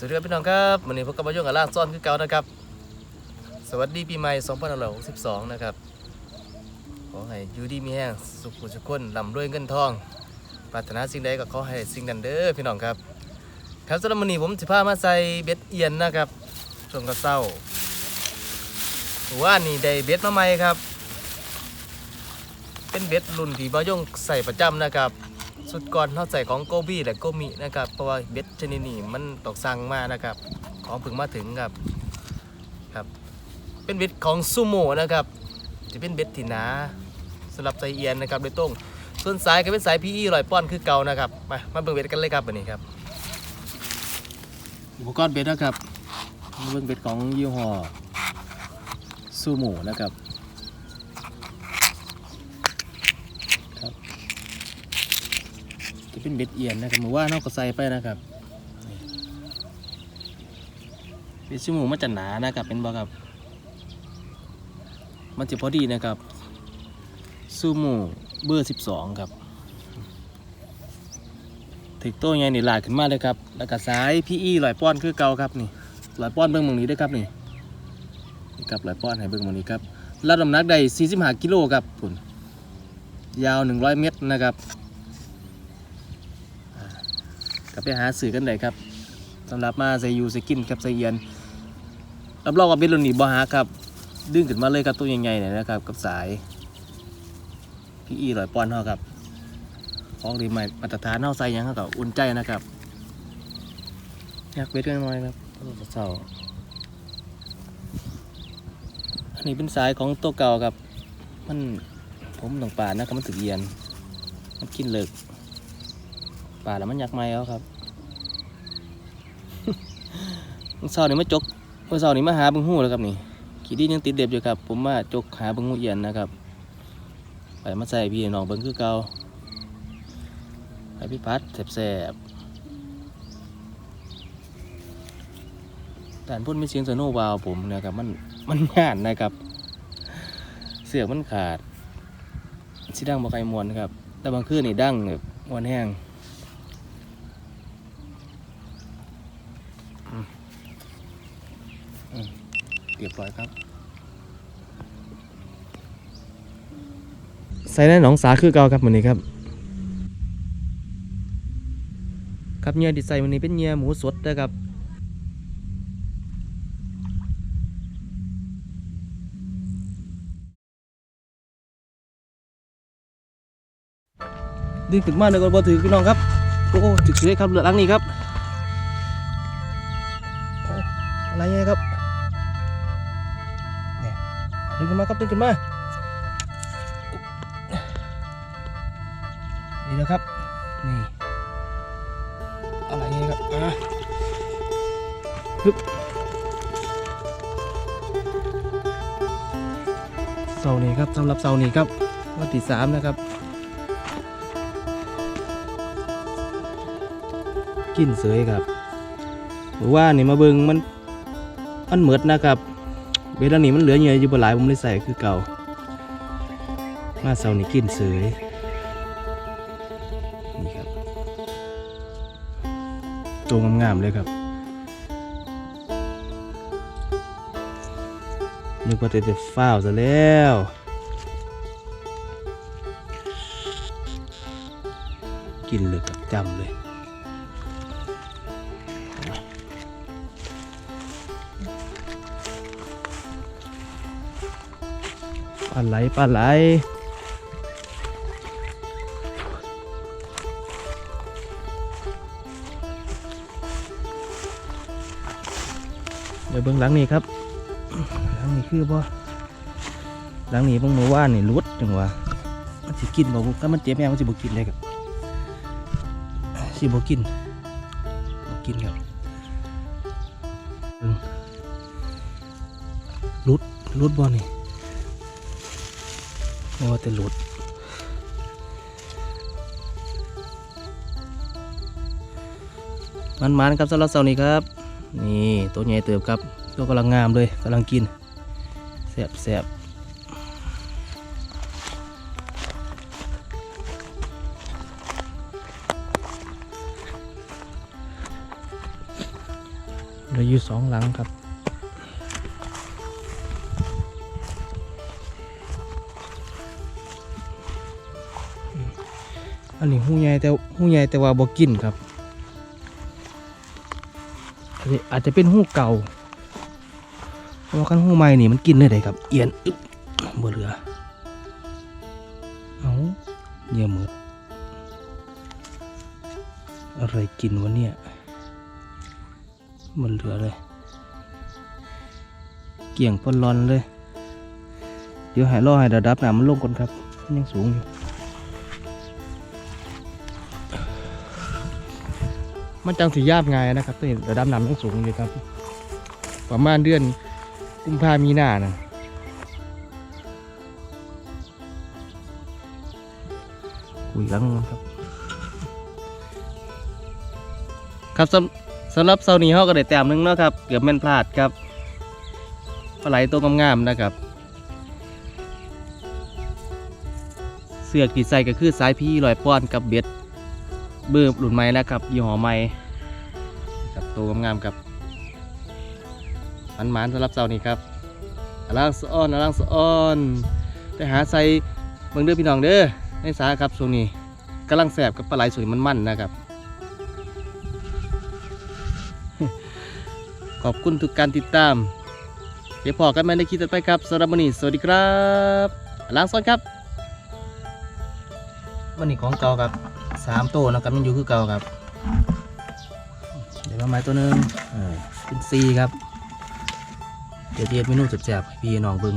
สวัสดีครับพี่น้องครับวันนี้พบกับมายุ่งกับล่างซ่อนคือเก่านะครับ สวัสดีปีใหม่2562 นะครับ ขอให้อยู่ดีมีแห้งสุขสุขคนร่ำรวยเงินทองปรารถนาสิ่งใดก็ขอให้สิ่งนั้นเด้อพี่น้องครับครับสำหรับวันนี้ผมจะพามาใส่เบ็ดเอียนนะครับช่วงกระเซ้าว่านี่ได้เบ็ดมาใหม่ครับ เป็นเบ็ดรุ่นที่บ่าวยงใส่ประจำนะครับ สุดก่อนเขาใส่ของโกบี้และโกมินะครับเพราะว่าเบ็ดชนิดนี้มันตกสั่งมานะครับ ของเพิ่งมาถึงครับครับ เป็นเบ็ดของซูโม่นะครับจะเป็นเบ็ดที่หนาสำหรับใส่เอียนนะครับโดยตรงส่วนสายก็เป็นสาย PE ลอยป้อนคือเก่านะครับมามาเบิ่งเบ็ดกันเลยครับวันนี้ครับอุปกรณ์เบ็ดนะครับเบิ่งเบ็ดของยี่ห้อซูโม่นะครับ จะเป็นเบ็ดเอียนนะครับหมือว่าเนอกก็ใส่ไปนะครับเบ็ดชิมูมันจะหนานะครับเป็นบ่ครับมันจะพอดีนะครับซูโม่เบอร์ 12 ครับถึกโต้ใหญ่นี่หลากขึ้นมาเลยครับ แล้วก็สายพี่อีลอยป้อนคือเก่าครับนี่ลอยป้อนเบิ้งหมองนี้ด้วยครับนี่นี่ครับลอยป้อนให้เบิ้งหมองนี้ครับรับน้ำหนักได้45กิโลครับพุ่นยาว 100 เมตรนะครับ ก็ไปหาสื่อกันได้ครับสำหรับมาใส่ยูใส่กินครับใส่เยียนรับรองว่าเบลลูนนี่บ่หาครับ ดึงขึ้นมาเลยครับตัวใหญ่ๆเนี่ยนะครับ กับสายพี่อีร้อยปอนด์เท่าครับของดีใหม่มาตรฐานเท่าใส่ยังเท่ากับอุ่นใจนะครับอยากเบ็ดกันหน่อยครับเศร้าอันนี้เป็นสายของตัวเก่าครับ มันผมต้องป่านะครับมันถึกเยียน มันกินเลิก ป่าแล้วมันอยากไหมแล้วครับเมื่อเช้านี่มาจกเมื่อเช้านี่มาหาบึงหูแล้วครับนี่ขีดียังติดเด็บอยู่ครับ ผมมาจกหาบึงหูเอียนนะครับ ไปมาใส่พี่น้องเบิ้งคือเก่าไปพี่พัดแสบๆแต่พูดไม่เสียงสโนวาวผมนะครับ มันมันงานนะครับ เสือกมันขาดสิดังบ่ไกลมวนครับ แต่บางคืนนี่ดังแบบมวนแห้ง เรียบร้อยครับใส่ในหนองสาคือเก่าครับวันนี้ครับ ครับเนื้อที่ใส่วันนี้เป็นเนื้อหมูสดนะครับดึงถึงมาเลยก็บ่ถือพี่น้องครับโอ้ถึกเสียครับเหลือลังนี้ครับโอ้อะไรเงี้ยครับ ดึงขึ้นมาครับดึงขึ้นมานี่นะครับนี่อะไรเงี้ยครับอะฮึบเสานี้ครับสำหรับเสานี้ครับวันที่สามนะครับ กินเสยครับหรือว่านี่มาเบิงมันมันเหมือดนะครับ เบลานี่มันเหลือเยอะอยู่บนหลายผมเลยใส่คือเก่า มาเสานี่กินเสยนี่ครับตัวงามๆเลยครับนึกว่าจะจะฟ้าวซะแล้วกินเลยกับจำเลยาไหลปลาไหลเดี๋ยวเบื้องหลังนี่ครับหลังนี่คือบ่หลังนี่เบิ่งมื่อวานี่รุดจังวะมันสิกินบ่ถ้ามันเจ็บแม่มันสิบ่กินเลยครับสิบ่กินบ่กินครับรุดรุดบ่นี่ โอ้แต่หลุดมันมันๆครับสำหรับเสาร์นี้ครับ นี่ตัวใหญ่เติบครับตัวกำลังงามเลยกำลังกินแสบแสบลืออยู่สองหลังครับ อันนี้หูใหญ่แต่หูใหญ่แต่ว่าบ่กินครับ อันนี้อาจจะเป็นหูเก่าเพราะว่าคันหูใหม่นี่มันกินได้เลยครับ เอียนอึบบ่เหลือ เอาเยี่ยหมดอะไรกินวะเนี่ย มันเหลือเลย เกี่ยงปนรอนเลย เดี๋ยวหายรอให้ระดับน้ำมันลงก่อนครับ มันยังสูงอยู่ มันจังสียาบไงนะครับตัวนี้ระดับน้ำยังสูงอยู่ครับ ประมาณเดือนกุมภามีนานะคุยกันครับครับสำสำหรับเสานี้เขาก็ได้แต้มนึงเนาะครับ เกือบแม่นพลาดครับปลาไหลตัวงามๆนะครับ เสือกที่ใส่ก็คือสายพี่ลอยป้อนกับเบ็ด เบิร์หลุนไม้นะครับยี่ห้อไม้กับตัวงามๆครับมันหมานๆสำหรับเสาร์นี้ครับอลังสอ้อนอลังสอ้อนไปหาใส่เบิ่งเด้อพี่น้องเด้อในสาครับช่วงนี้กำลังแสบกับปลาไหลสวยมันๆนะครับ ขอบคุณทุกการติดตาม เดี๋ยวพอกันใหม่ในคลิปต่อไปครับสำหรับวันนี้สวัสดีครับล้างซ้อนครับวันนี้ของเก่าครับ สามตัวนะครับยังอยู่คือเก่าครับ เดี๋ยวมาไม้ตัวหนึงเออเป็นซีครับ เดี๋ยวเทียบเมนูแซ่บๆให้พี่น้องเบิ่ง